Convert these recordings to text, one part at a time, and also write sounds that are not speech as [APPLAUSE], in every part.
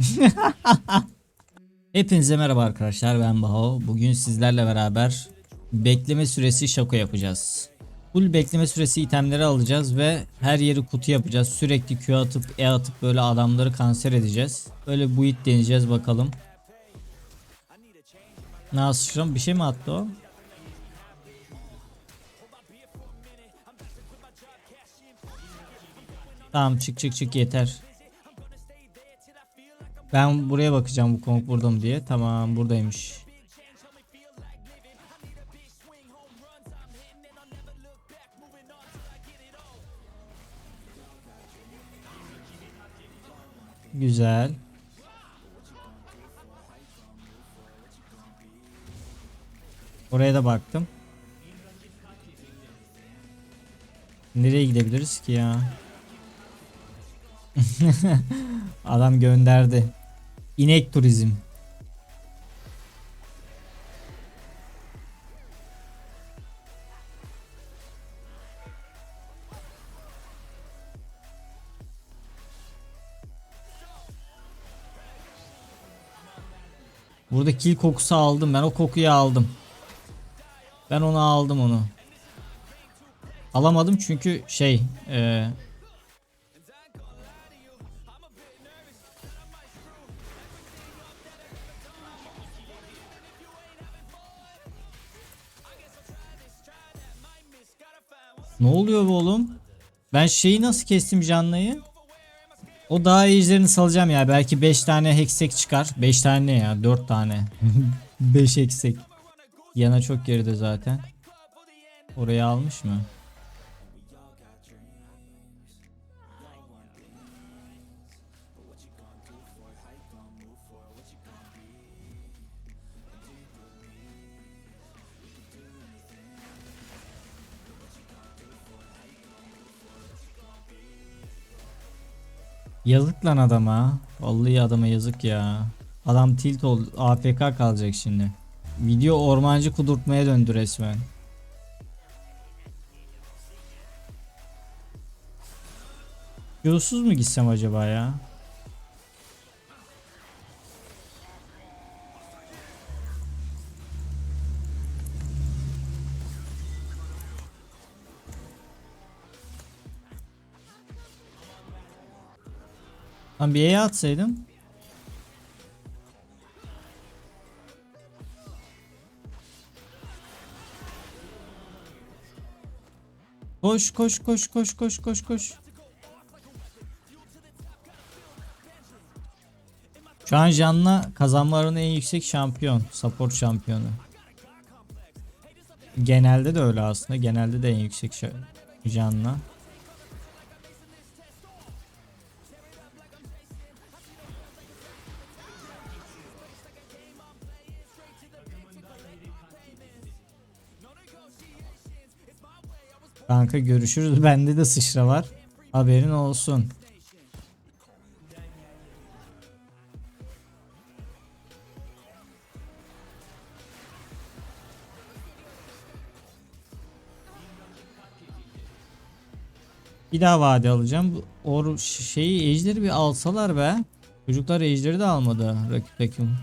[LAUGHS] Hepinize merhaba arkadaşlar ben Baho. Bugün sizlerle beraber bekleme süresi şako yapacağız. Full bekleme süresi itemleri alacağız ve her yeri kutu yapacağız. Sürekli Q atıp E atıp böyle adamları kanser edeceğiz. Böyle buit deneyeceğiz bakalım. Nasıl bir şey mi attı o? Tamam çık çık çık yeter. Ben buraya bakacağım bu konuk burada mı diye. Tamam buradaymış. Güzel. Oraya da baktım. Nereye gidebiliriz ki ya? [LAUGHS] Adam gönderdi. İnek turizm. Burada kil kokusu aldım. Ben o kokuyu aldım. Ben onu aldım onu. Alamadım çünkü şey e, Ne oluyor bu oğlum? Ben şeyi nasıl kestim canlıyı? O dağ ejderini salacağım ya. Belki 5 tane heksek çıkar. 5 tane ne ya? 4 tane. [LAUGHS] 5 heksek. Yana çok geride zaten. Orayı almış mı? Yazık lan adama. Vallahi adama yazık ya. Adam tilt oldu. AFK kalacak şimdi. Video ormancı kudurtmaya döndü resmen. Q'suz mu gitsem acaba ya? Lan bir E'ye atsaydım. Koş koş koş koş koş koş koş. Şu an Jan'la kazanmaların en yüksek şampiyon. Support şampiyonu. Genelde de öyle aslında. Genelde de en yüksek şa- Kanka görüşürüz. [LAUGHS] Bende de sıçra var. Haberin olsun. Bir daha vade alacağım. Or şeyi ejderi bir alsalar be. Çocuklar ejderi de almadı rakip takım.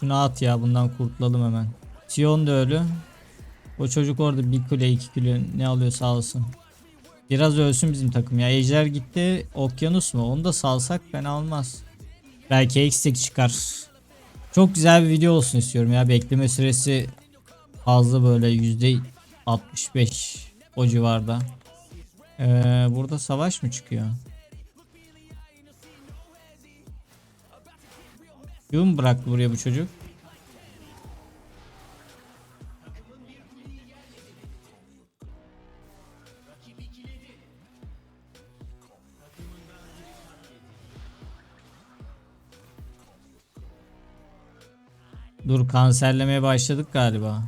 Şunu at ya bundan kurtulalım hemen. Sion da ölü. O çocuk orada bir kule iki kule ne alıyorsa alsın. Biraz ölsün bizim takım ya. Ejder gitti. Okyanus mu? Onu da salsak fena olmaz. Belki eksik çıkar. Çok güzel bir video olsun istiyorum ya. Bekleme süresi fazla böyle yüzde 65 o civarda. Ee, burada savaş mı çıkıyor? Yum bıraktı buraya bu çocuk. Dur kanserlemeye başladık galiba.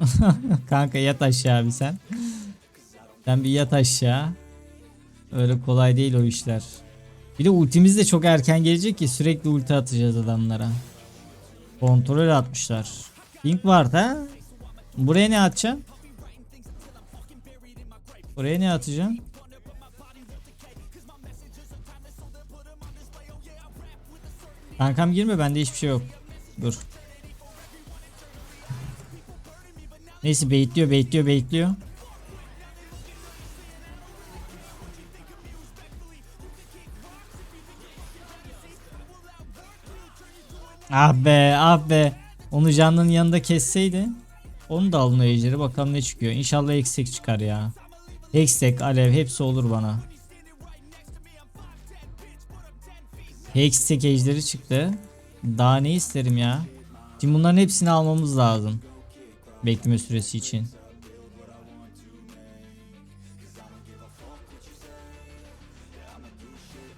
[LAUGHS] Kanka yat aşağı bir sen. Sen bir yat aşağı. Öyle kolay değil o işler. Bir de ultimiz de çok erken gelecek ki sürekli ulti atacağız adamlara. Kontrol atmışlar. Pink var ha? Buraya ne atacaksın? Buraya ne atacaksın? Kankam girme bende hiçbir şey yok. Dur. Neyse baitliyor baitliyor baitliyor. Ah be ah be. Onu canlının yanında kesseydi. Onu da alın ejderi bakalım ne çıkıyor. İnşallah eksik çıkar ya. Hextech, alev hepsi olur bana. Hextech ejderi çıktı. Daha ne isterim ya. Şimdi bunların hepsini almamız lazım. Bekleme süresi için.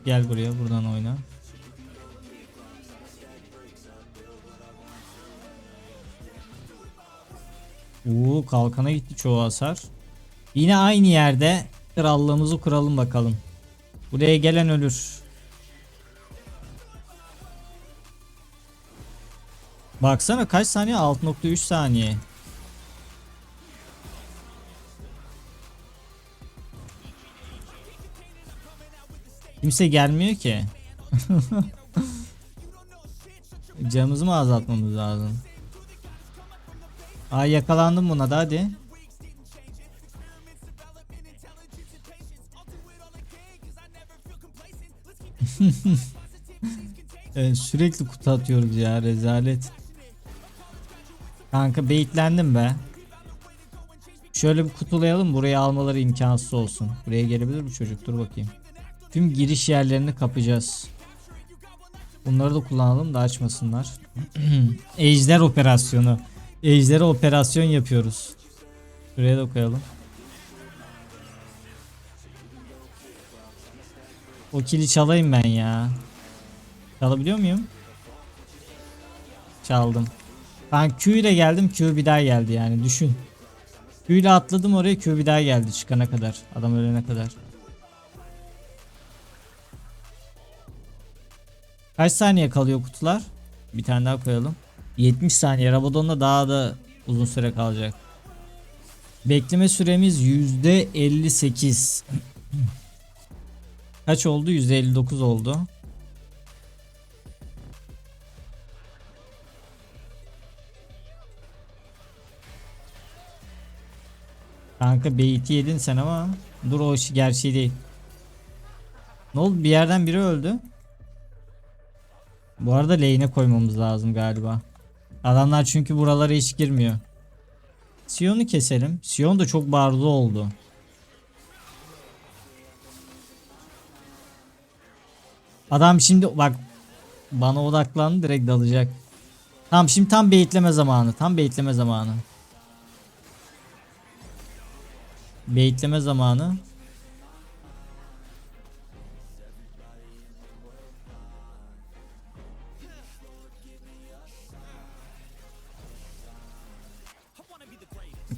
Gel buraya buradan oyna. Uuu kalkana gitti çoğu hasar. Yine aynı yerde krallığımızı kuralım bakalım. Buraya gelen ölür. Baksana kaç saniye? 6.3 saniye. Kimse gelmiyor ki. [LAUGHS] Canımızı mı azaltmamız lazım? Ay yakalandım buna da hadi. [LAUGHS] Sürekli kutu atıyoruz ya rezalet. Kanka baitlendim be. Şöyle bir kutulayalım burayı almaları imkansız olsun. Buraya gelebilir bu çocuk dur bakayım. Tüm giriş yerlerini kapacağız. Bunları da kullanalım da açmasınlar. [CLEARS THROAT] Ejder operasyonu. Ejder'e operasyon yapıyoruz. Şuraya da koyalım. O kili çalayım ben ya. Çalabiliyor muyum? Çaldım. Ben Q ile geldim Q bir daha geldi yani düşün. Q ile atladım oraya Q bir daha geldi çıkana kadar. Adam ölene kadar. Kaç saniye kalıyor kutular? Bir tane daha koyalım. 70 saniye. Rabadon'da daha da uzun süre kalacak. Bekleme süremiz %58. Kaç oldu? %59 oldu. Kanka beyti yedin sen ama dur o işi gerçeği değil. Ne oldu? Bir yerden biri öldü. Bu arada lane'e koymamız lazım galiba. Adamlar çünkü buralara hiç girmiyor. Sion'u keselim. Sion da çok barzo oldu. Adam şimdi bak bana odaklandı direkt dalacak. Tamam şimdi tam baitleme zamanı. Tam baitleme zamanı. Baitleme zamanı.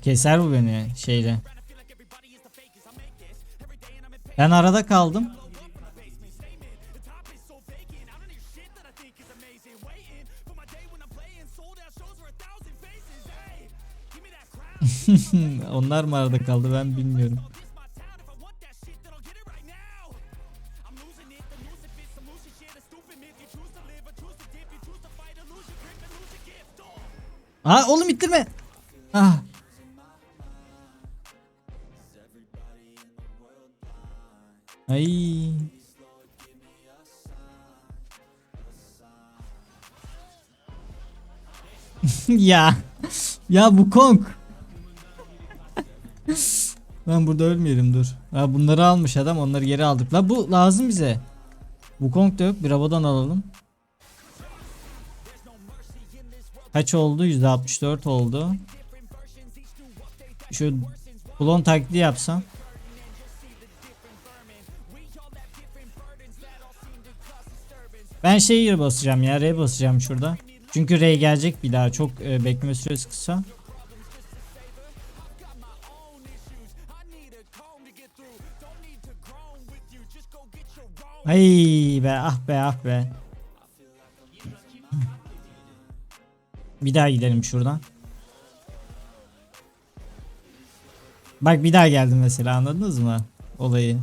Keser bu beni şeyle. Ben arada kaldım. Onlar mı arada kaldı ben bilmiyorum. Ha oğlum ittirme. Ah. Ay. [LAUGHS] ya. Ya bu Kong. Ben burada ölmeyelim dur. Ha bunları almış adam onları geri aldık. La bu lazım bize. Bu Kong da yok. Bir arabadan alalım. Kaç oldu? %64 oldu. Şu klon taklidi yapsam. Ben şeyi basacağım ya R basacağım şurada. Çünkü R gelecek bir daha çok e, bekleme süresi kısa. Ay be ah be ah be. Bir daha gidelim şuradan. Bak bir daha geldim mesela anladınız mı olayı?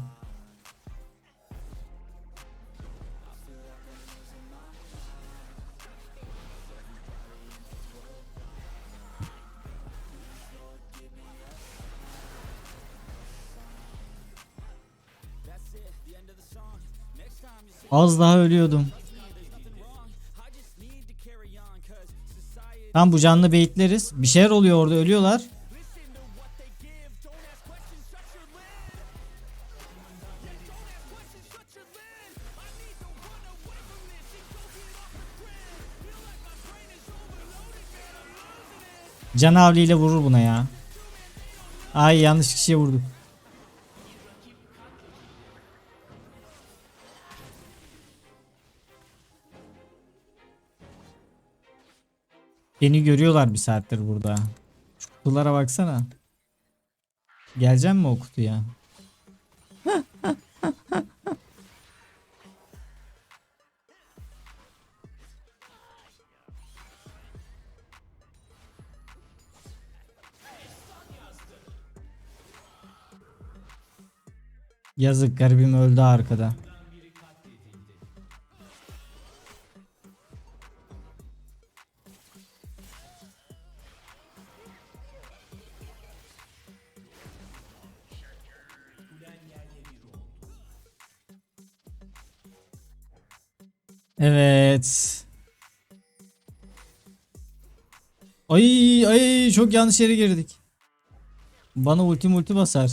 Az daha ölüyordum. Tam bu canlı beyitleriz. Bir şeyler oluyor orada ölüyorlar. Canavli ile vurur buna ya. Ay yanlış kişiye vurduk. Beni görüyorlar bir saattir burada. Şu kutulara baksana. Geleceğim mi o kutuya? Yazık garibim öldü arkada. Evet. Ay ay çok yanlış yere girdik. Bana ulti multi basar.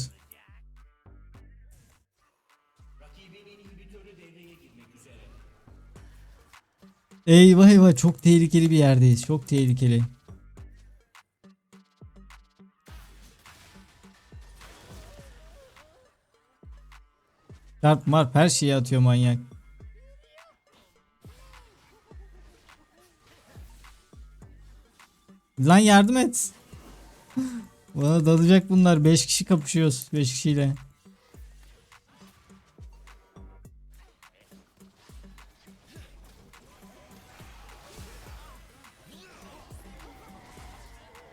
Eyvah eyvah çok tehlikeli bir yerdeyiz. Çok tehlikeli. Darp marp her şeyi atıyor manyak. Lan yardım et. Bana dalacak bunlar. 5 kişi kapışıyoruz. 5 kişiyle.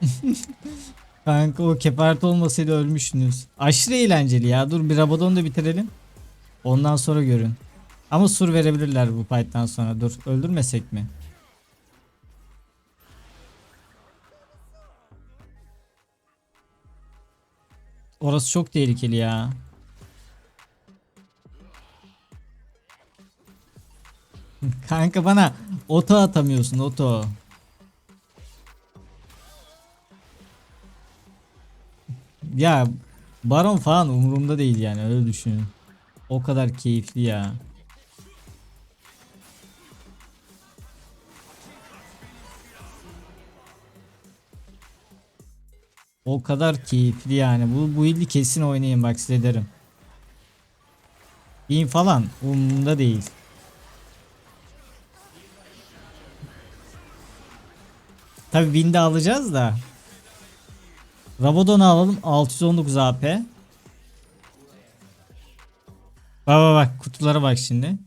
[LAUGHS] Kanka o keparet olmasaydı ölmüşsünüz. Aşırı eğlenceli ya. Dur bir Rabadon'u da bitirelim. Ondan sonra görün. Ama sur verebilirler bu fight'tan sonra. Dur öldürmesek mi? Orası çok tehlikeli ya. [LAUGHS] Kanka bana oto atamıyorsun oto. Ya Baron falan umurumda değil yani öyle düşünün. O kadar keyifli ya. O kadar keyifli yani. Bu bu ildi kesin oynayın bak size derim. Bin falan umurumda değil. Tabi Wind'i alacağız da. Rabadon'u alalım 619 AP. Bak bak bak kutulara bak şimdi.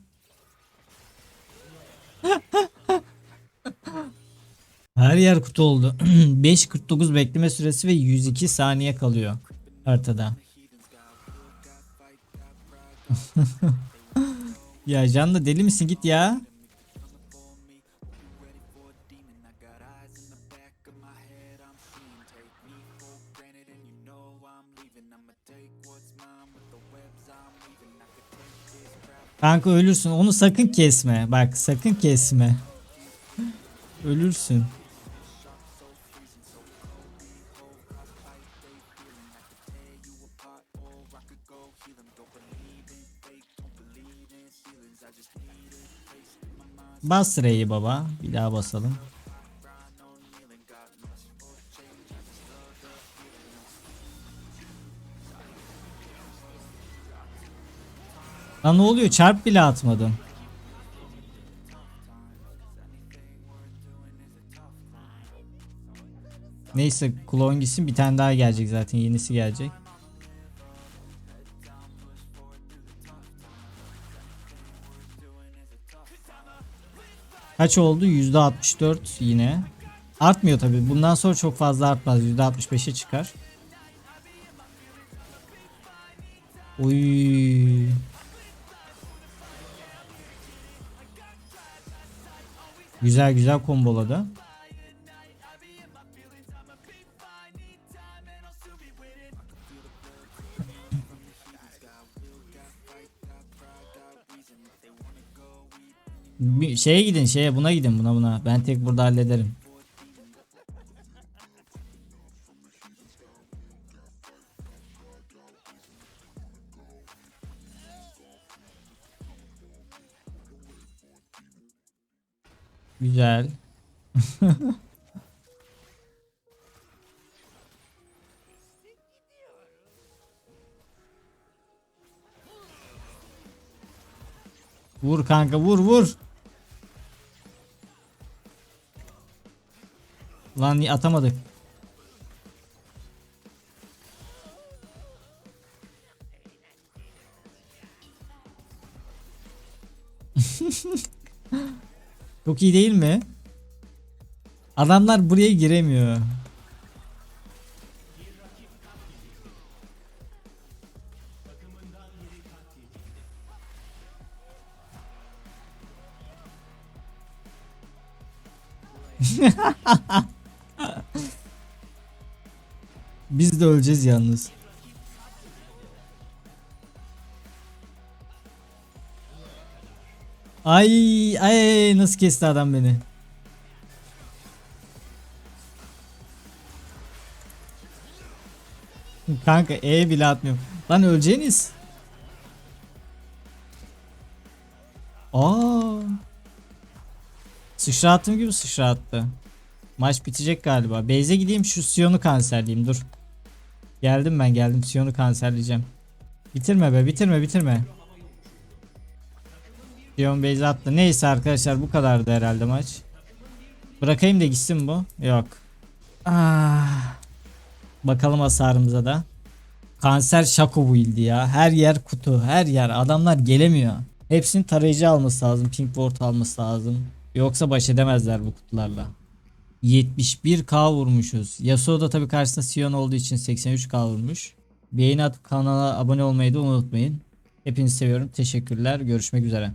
Her yer kutu oldu. [CLEARS THROAT] 5.49 bekleme süresi ve 102 saniye kalıyor haritada. [LAUGHS] ya Can da deli misin git ya. Kanka ölürsün. Onu sakın kesme. Bak sakın kesme. Ölürsün. Bas R'yi baba. Bir daha basalım. Lan ne oluyor? Çarp bile atmadım. Neyse klon gitsin bir tane daha gelecek zaten yenisi gelecek. Kaç oldu? %64 yine. Artmıyor tabi. Bundan sonra çok fazla artmaz. %65'e çıkar. Oy. Güzel güzel komboladı. Şeye gidin şeye buna gidin buna buna. Ben tek burada hallederim. Güzel. [LAUGHS] Vur kanka vur vur. Lan atamadık. [LAUGHS] Çok iyi değil mi? Adamlar buraya giremiyor. De öleceğiz yalnız. Ay ay nasıl kesti adam beni. Kanka E bile atmıyorum. Lan öleceğiniz. Aa. Sıçrattığım gibi sıçrattı. Maç bitecek galiba. Beyze gideyim şu Sion'u kanserleyeyim dur. Geldim ben geldim Sion'u kanserleyeceğim. Bitirme be bitirme bitirme. Sion Beyze attı. Neyse arkadaşlar bu kadardı herhalde maç. Bırakayım da gitsin bu. Yok. Ah. Bakalım hasarımıza da. Kanser şako bu ildi ya. Her yer kutu. Her yer. Adamlar gelemiyor. Hepsini tarayıcı alması lazım. Pink ward alması lazım. Yoksa baş edemezler bu kutularla. 71k vurmuşuz. Yasuo da tabii karşısında Sion olduğu için 83k vurmuş. Beğeni atıp kanala abone olmayı da unutmayın. Hepinizi seviyorum. Teşekkürler. Görüşmek üzere.